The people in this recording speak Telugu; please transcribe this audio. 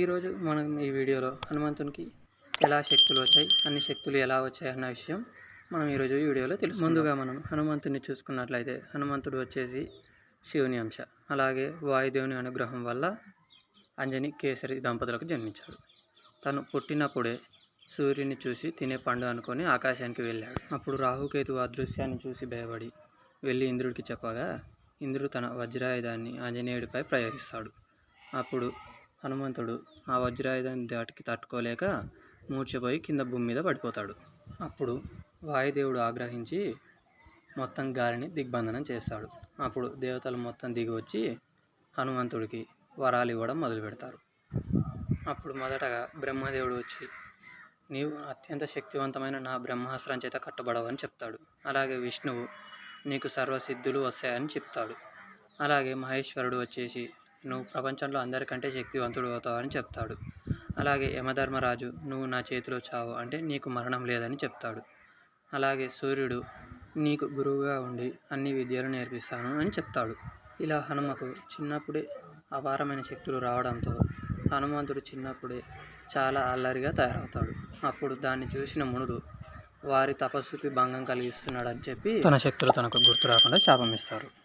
ఈరోజు మనం ఈ వీడియోలో హనుమంతునికి ఎలా శక్తులు వచ్చాయి అన్ని శక్తులు ఎలా వచ్చాయి అన్న విషయం మనం ఈరోజు ఈ వీడియోలో తెలుసు ముందుగా మనం హనుమంతుని చూసుకున్నట్లయితే హనుమంతుడు వచ్చేసి శివుని అంశ అలాగే వాయుదేవుని అనుగ్రహం వల్ల అంజని కేసరి దంపతులకు జన్మించాడు. తను పుట్టినప్పుడే సూర్యుని చూసి తినే పండు అనుకొని ఆకాశానికి వెళ్ళాడు. అప్పుడు రాహుకేతు ఆ దృశ్యాన్ని చూసి భయపడి వెళ్ళి ఇంద్రుడికి చెప్పగా ఇంద్రుడు తన వజ్రాయుధాన్ని ఆంజనేయుడిపై ప్రయోగిస్తాడు. అప్పుడు హనుమంతుడు ఆ వజ్రాయుధాన్ని దాటికి తట్టుకోలేక మూర్ఛపోయి కింద భూమి మీద పడిపోతాడు. అప్పుడు వాయుదేవుడు ఆగ్రహించి మొత్తం గాలిని దిగ్బంధనం చేస్తాడు. అప్పుడు దేవతలు మొత్తం దిగి వచ్చి హనుమంతుడికి వరాలు ఇవ్వడం మొదలు పెడతారు. అప్పుడు మొదటగా బ్రహ్మదేవుడు వచ్చి నీవు అత్యంత శక్తివంతమైన నా బ్రహ్మాస్త్రం చేత కట్టబడవని చెప్తాడు. అలాగే విష్ణువు నీకు సర్వసిద్ధులు వస్తాయని చెప్తాడు. అలాగే మహేశ్వరుడు వచ్చేసి నువ్వు ప్రపంచంలో అందరికంటే శక్తివంతుడు అవుతావని చెప్తాడు. అలాగే యమధర్మరాజు నువ్వు నా చేతిలో చావు అంటే నీకు మరణం లేదని చెప్తాడు. అలాగే సూర్యుడు నీకు గురువుగా ఉండి అన్ని విద్యలు నేర్పిస్తాను అని చెప్తాడు. ఇలా హనుమకు చిన్నప్పుడే అపారమైన శక్తులు రావడంతో హనుమంతుడు చిన్నప్పుడే చాలా అల్లరిగా తయారవుతాడు. అప్పుడు దాన్ని చూసిన మునుడు వారి తపస్సుకి భంగం కలిగిస్తున్నాడని చెప్పి తన శక్తులు తనకు గుర్తు రాకుండా శాపమిస్తారు